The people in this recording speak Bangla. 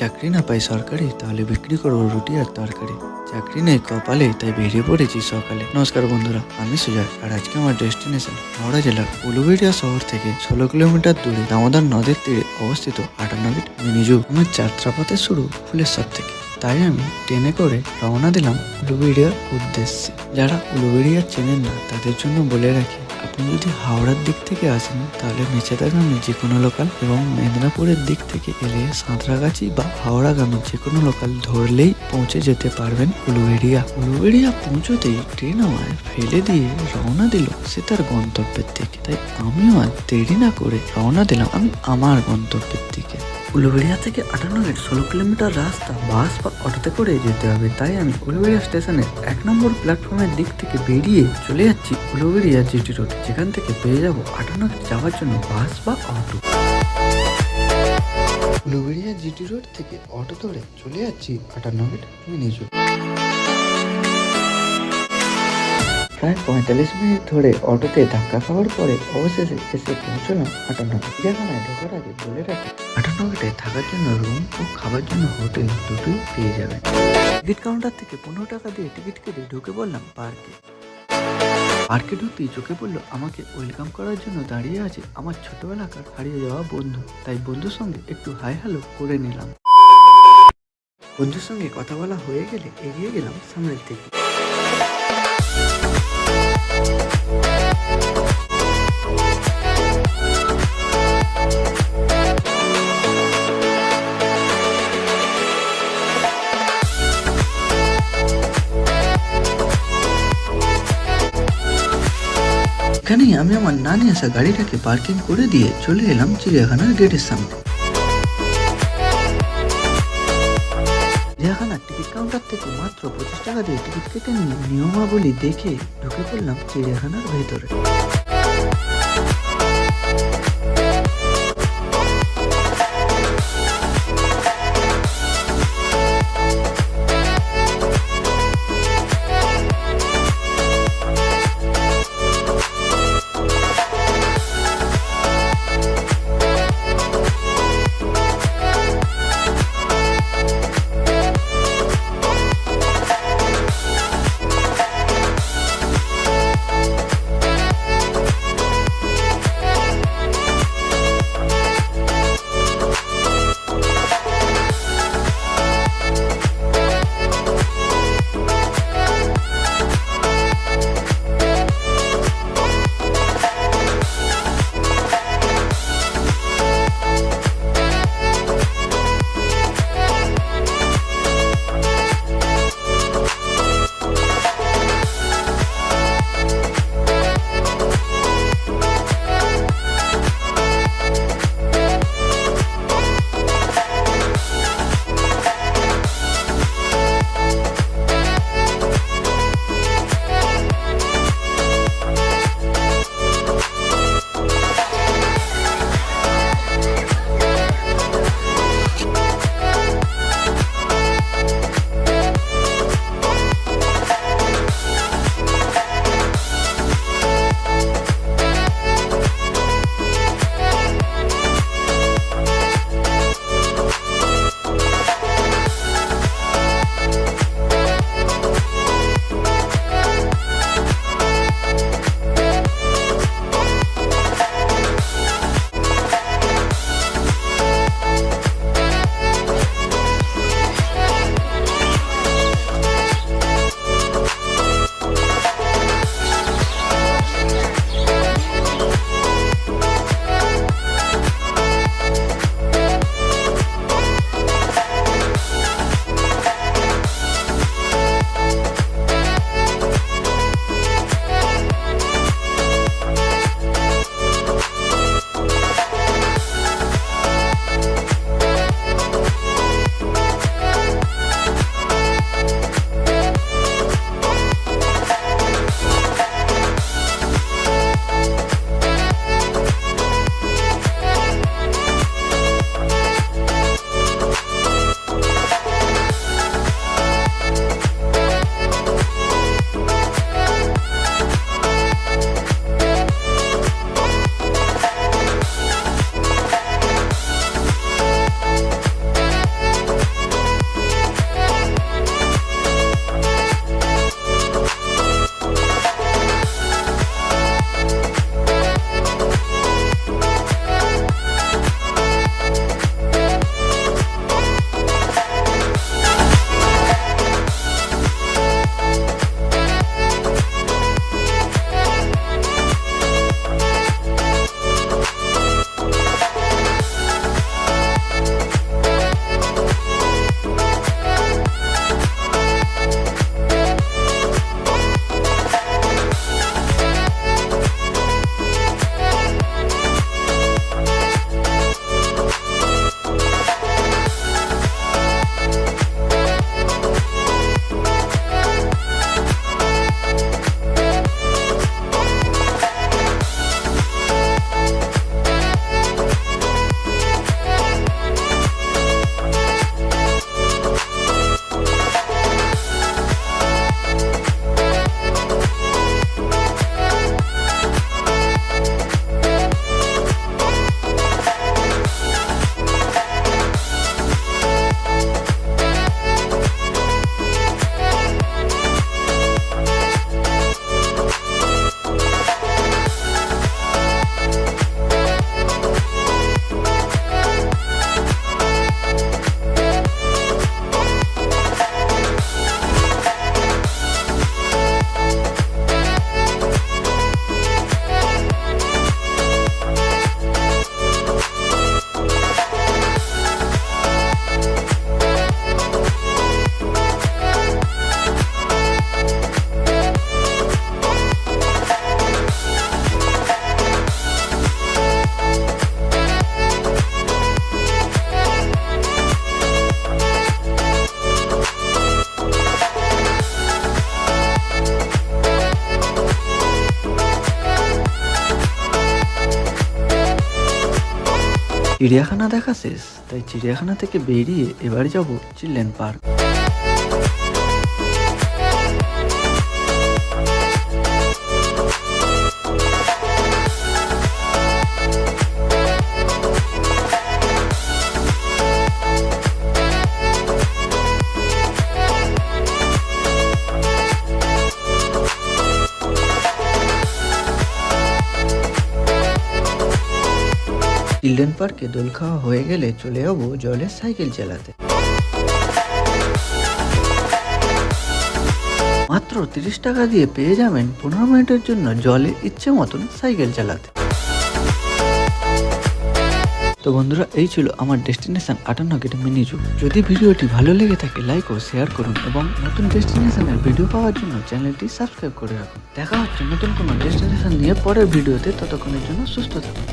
চাকরি না পাই সরকারি, তাহলে বিক্রি করব রুটি আর তরকারি। চাকরি নেই কপালে, তাই বেরিয়ে পড়েছি সকালে। নমস্কার বন্ধুরা, আমি সুজয় আর আজকে আমার ডেস্টিনেশন হাওড়া জেলার উলুবেড়িয়া শহর থেকে ষোলো কিলোমিটার দূরে দামোদর নদের তীরে অবস্থিত আটানবিট মিনিজু আমার যাত্রাপথে শুরু ফুলেশ্বর থেকে। তাই আমি ট্রেনে করে রওনা দিলাম উলুবেড়িয়ার উদ্দেশ্যে। যারা উলুবেড়িয়া চেনেন না, তাদের জন্য বলে রাখি, আপনি যদি হাওড়ার দিক থেকে আসেন, তাহলে মেচেদাগামী যে কোনো লোকাল এবং মেদিনীপুরের দিক থেকে এলে সাঁতরাগাছি বা হাওড়াগামী যে কোনো লোকাল ধরলেই পৌঁছে যেতে পারবেন উলুবেড়িয়া। উলুবেড়িয়া পৌঁছতেই ট্রেন আমায় ফেলে দিয়ে রওনা দিল সে তার গন্তব্যের দিকে। তাই আমিও আর দেরি না করে রওনা দিলাম আমি, আমার গন্তব্যের দিকে। উলুবেড়িয়া থেকে আটান্ন মিনিট ষোলো কিলোমিটার রাস্তা, বাস বা অটোতে করে যেতে হবে। তাই আমি উলুবেড়িয়া স্টেশনে এক নম্বর প্ল্যাটফর্মের দিক থেকে বেরিয়ে চলে যাচ্ছি উলুবেড়িয়া জিটি রোড। যেখান থেকে পেয়ে যাব আটান্ন যাওয়ার জন্য বাস বা অটো। উলুবেড়িয়া জিটি রোড থেকে অটো ধরে চলে যাচ্ছি আটান্ন মিনিট মিনিজু প্রায় পঁয়তাল্লিশ মিনিট ধরে অটোতে ধাক্কা খাওয়ার পরে অবশেষে এসে পৌঁছলাম আটান্ন চিড়িয়াখানায় ঢোকার আগে বলে রাখি আটান্ন গেটে থাকার জন্য রুম ও খাবার জন্য হোটেল দুটোই পেয়ে যাবেন। টিকিট কাউন্টার থেকে পনেরো টাকা দিয়ে টিকিট কেটে ঢুকে পড়লাম পার্কে। পার্কে ঢুকতেই চোখে পড়ল, আমাকে ওয়েলকাম করার জন্য দাঁড়িয়ে আছে আমার ছোটবেলাকার হারিয়ে যাওয়া বন্ধু। তাই বন্ধুর সঙ্গে একটু হাই হ্যালো করে নিলাম। বন্ধুর সঙ্গে কথা বলা হয়ে গেলে এগিয়ে গেলাম সামনের দিকে। এখানেই আমি আমার নানি আসা গাড়িটাকে পার্কিং করে দিয়ে চলে এলাম চিড়িয়াখানার গেটের সামনে। চিড়িয়াখানার টিকিট কাউন্টার থেকে মাত্র পঁচিশ টাকা দিয়ে টিকিট কেটে নিয়ে নিয়মাবলী দেখে ঢুকে পড়লাম চিড়িয়াখানার ভেতরে। চিড়িয়াখানা দেখা শেষ তাই চিড়িয়াখানা থেকে বেরিয়ে এবার যাব চিলড্রেন পার্ক। চিলড্রেন পার্কে দোল খাওয়া হয়ে গেলে চলে যাব জলের সাইকেল চালাতে। মাত্র তিরিশ টাকা দিয়ে পেয়ে যাবেন পনেরো মিনিটের জন্য জলে ইচ্ছে মতন সাইকেল চালাতে। তো বন্ধুরা, এই ছিল আমার ডেস্টিনেশন আটান্ন গেটে মিনি জু। যদি ভিডিওটি ভালো লেগে থাকে, লাইক ও শেয়ার করুন এবং নতুন ডেস্টিনেশনের ভিডিও পাওয়ার জন্য চ্যানেলটি সাবস্ক্রাইব করে রাখুন। দেখা হচ্ছে নতুন কোনো ডেস্টিনেশন নিয়ে পরের ভিডিওতে, ততক্ষণের জন্য সুস্থ থাকুন।